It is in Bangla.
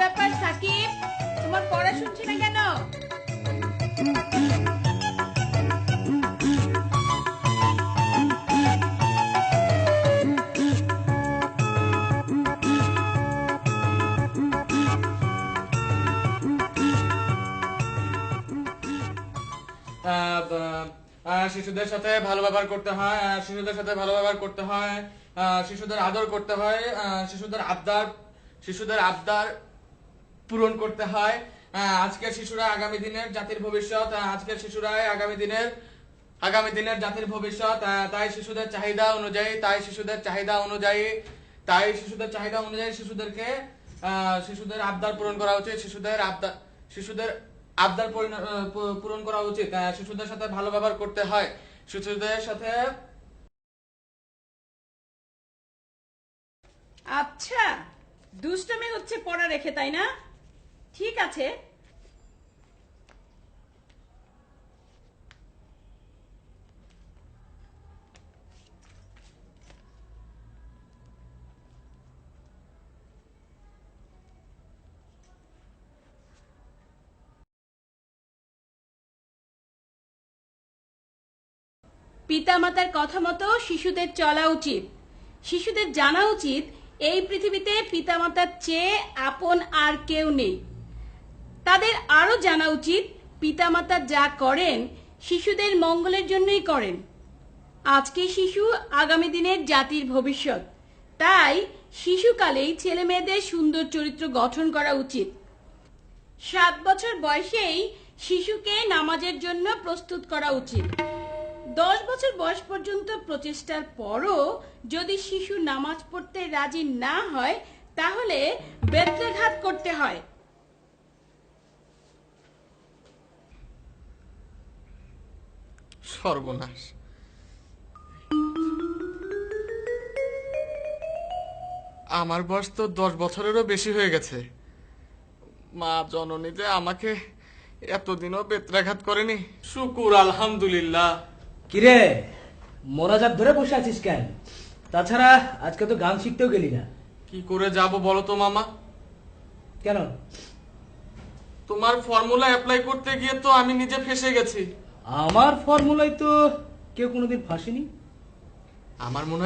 ব্যাপার, সাকিব? তোমার পড়া শুনছি না কেন? শিশুদের সাথে ভালো ব্যবহার করতে হয় শিশুদের সাথে ভালো ব্যবহার করতে হয় শিশুদের আদর করতে হয় শিশুদের আবদার শিশুদের আবদার পূরণ করতে হয়। আজকের শিশুরা আগামী দিনের জাতির ভবিষ্যৎ আজকের শিশুরাই আগামী দিনের আগামী দিনের জাতির ভবিষ্যৎ তাই শিশুদের চাহিদা অনুযায়ী, তাই শিশুদের চাহিদা অনুযায়ী, তাই শিশুদের চাহিদা অনুযায়ী শিশুদেরকে শিশুদের আবদার পূরণ করা উচিত, শিশুদের আবদার শিশুদের আবদার পূরণ করা উচিত শিশুদের সাথে ভালো ব্যবহার করতে হয়, শিশুদের সাথে আচ্ছা দুষ্টমি হচ্ছে পড়া রেখে, তাই না? ঠিক আছে। পিতামাতার কথা মতো শিশুদের চলা উচিত। শিশুদের জানা উচিত, এই পৃথিবীতে পিতামাতার চেয়ে আপন আর কেউ নেই। তাদের আরও জানা উচিত, পিতামাতা যা করেন, শিশুদের মঙ্গলের জন্যই করেন। আজকে শিশু আগামী দিনের জাতির ভবিষ্যৎ। তাই শিশুকালেই ছেলে মেয়েদের সুন্দর চরিত্র গঠন করা উচিত। সাত বছর বয়সেই শিশুকে নামাজের জন্য প্রস্তুত করা উচিত। দশ বছর বয়স পর্যন্ত প্রচেষ্টার পরও যদি শিশু নামাজ পড়তে রাজি না হয়, তাহলে বেত্রাঘাত করতে হয়। সর্বনাশ। আমার বয়স তো দশ বছরেরও বেশি হয়ে গেছে। মা জননী যে আমাকে এতদিনও বেত্রাঘাত করেনি। শুকুর আলহামদুলিল্লাহ। কিরে মোনাজাত ধরে বসে আছিস কেন? তাছাড়া আজকে তো গান শিখতেও গেলি না। কি করে যাব বলো তো মামা। কেন? তোমার ফর্মুলা অ্যাপ্লাই করতে গিয়ে তো আমি নিজে ফেসে গেছি। আমার ফর্মুলায় তো কেউ কোনোদিন ফাঁসেনি। আমার মনে